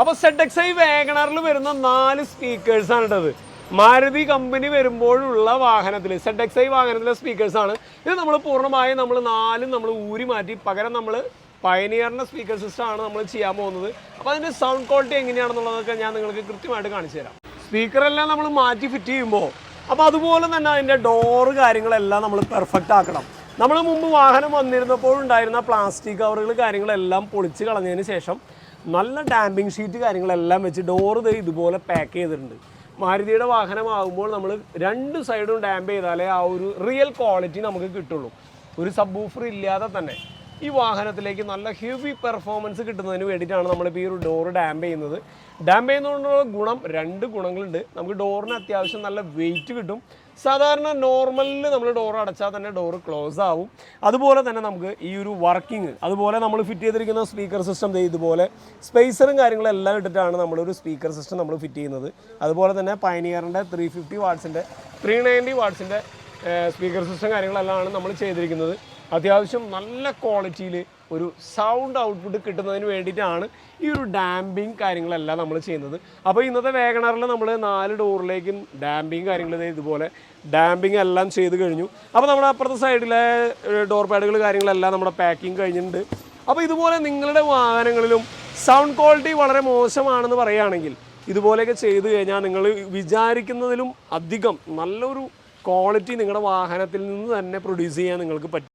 അപ്പൊ Z X I വേഗണറിൽ വരുന്ന നാല് സ്പീക്കേഴ്സ് ആണ് ഇട്ടത് മാരുതി കമ്പനി വരുമ്പോഴുള്ള വാഹനത്തിൽ സെഡ് എക്സ് ഐ വാഹനത്തിലെ ആണ്. ഇത് നമ്മൾ പൂർണമായും നമ്മൾ നാലും നമ്മൾ ഊരി മാറ്റി പകരം നമ്മൾ പയനിയറിന്റെ സ്പീക്കർ സിസ്റ്റം ആണ് നമ്മൾ ചെയ്യാൻ പോകുന്നത്. അപ്പോൾ അതിന്റെ സൗണ്ട് ക്വാളിറ്റി എങ്ങനെയാണെന്നുള്ളതൊക്കെ ഞാൻ നിങ്ങൾക്ക് കൃത്യമായിട്ട് കാണിച്ചു തരാം. സ്പീക്കറെല്ലാം നമ്മൾ മാറ്റി ഫിറ്റ് ചെയ്യുമ്പോൾ അപ്പോൾ അതുപോലെ തന്നെ അതിന്റെ ഡോറ് കാര്യങ്ങളെല്ലാം നമ്മൾ പെർഫെക്റ്റ് ആക്കണം. നമ്മൾ മുമ്പ് വാഹനം വന്നിരുന്നപ്പോൾ ഉണ്ടായിരുന്ന പ്ലാസ്റ്റിക് കവറുകൾ കാര്യങ്ങളെല്ലാം പൊളിച്ച് കളഞ്ഞതിന് ശേഷം നല്ല ഡാമ്പിങ് ഷീറ്റ് കാര്യങ്ങളെല്ലാം വെച്ച് ഡോറ് ദേ ഇതുപോലെ പാക്ക് ചെയ്തിട്ടുണ്ട്. മാരുതിയുടെ വാഹനമാകുമ്പോൾ നമ്മൾ രണ്ട് സൈഡും ഡാമ്പ് ചെയ്താലേ ആ ഒരു റിയൽ ക്വാളിറ്റി നമുക്ക് കിട്ടുള്ളൂ. ഒരു സബ് ഇല്ലാതെ തന്നെ. ഈ വാഹനത്തിലേക്ക് നല്ല ഹെവി പെർഫോമൻസ് കിട്ടുന്നതിന് വേണ്ടിയിട്ടാണ് നമ്മളിപ്പോൾ ഈ ഒരു ഡോറ് ഡാമ്പ് ചെയ്യുന്നത്. ഡാമ്പ് ചെയ്യുന്നതുകൊണ്ടുള്ള ഗുണം രണ്ട് ഗുണങ്ങളുണ്ട്. നമുക്ക് ഡോറിന് അത്യാവശ്യം നല്ല വെയിറ്റ് കിട്ടും. സാധാരണ നോർമലിൽ നമ്മൾ ഡോർ അടച്ചാൽ തന്നെ ഡോർ ക്ലോസ് ആവും. അതുപോലെ തന്നെ നമുക്ക് ഈ ഒരു വർക്കിംഗ് അതുപോലെ നമ്മൾ ഫിറ്റ് ചെയ്തിരിക്കുന്ന സ്പീക്കർ സിസ്റ്റം ഇതുപോലെ സ്പേസറും കാര്യങ്ങളും എല്ലാം ഇട്ടിട്ടാണ് നമ്മളൊരു സ്പീക്കർ സിസ്റ്റം നമ്മൾ ഫിറ്റ് ചെയ്യുന്നത്. അതുപോലെ തന്നെ പൈനിയറിന്റെ ത്രീ ഫിഫ്റ്റി വാട്ട്സിന്റെ ത്രീ നയന്റി വാട്ട്സിന്റെ സ്പീക്കർ സിസ്റ്റം കാര്യങ്ങളെല്ലാം ആണ് നമ്മൾ ചെയ്തിരിക്കുന്നത്. അത്യാവശ്യം നല്ല ക്വാളിറ്റിയിൽ ഒരു സൗണ്ട് ഔട്ട്പുട്ട് കിട്ടുന്നതിന് വേണ്ടിയിട്ടാണ് ഈ ഒരു ഡാമ്പിങ് കാര്യങ്ങളെല്ലാം നമ്മൾ ചെയ്യുന്നത്. അപ്പോൾ ഇന്നത്തെ വേഗണറിൽ നമ്മൾ നാല് ഡോറിലേക്കും ഡാമ്പിങ് കാര്യങ്ങൾ ഇതുപോലെ ഡാമ്പിങ് എല്ലാം ചെയ്ത് കഴിഞ്ഞു. അപ്പോൾ നമ്മുടെ അപ്പുറത്തെ സൈഡിലെ ഡോർ പാഡുകൾ കാര്യങ്ങളെല്ലാം നമ്മുടെ പാക്കിങ് കഴിഞ്ഞിട്ടുണ്ട്. അപ്പോൾ ഇതുപോലെ നിങ്ങളുടെ വാഹനങ്ങളിലും സൗണ്ട് ക്വാളിറ്റി വളരെ മോശമാണെന്ന് പറയുകയാണെങ്കിൽ ഇതുപോലെയൊക്കെ ചെയ്തു കഴിഞ്ഞാൽ നിങ്ങൾ വിചാരിക്കുന്നതിലും അധികം നല്ലൊരു ക്വാളിറ്റി നിങ്ങളുടെ വാഹനത്തിൽ നിന്ന് തന്നെ പ്രൊഡ്യൂസ് ചെയ്യാൻ നിങ്ങൾക്ക് പറ്റും.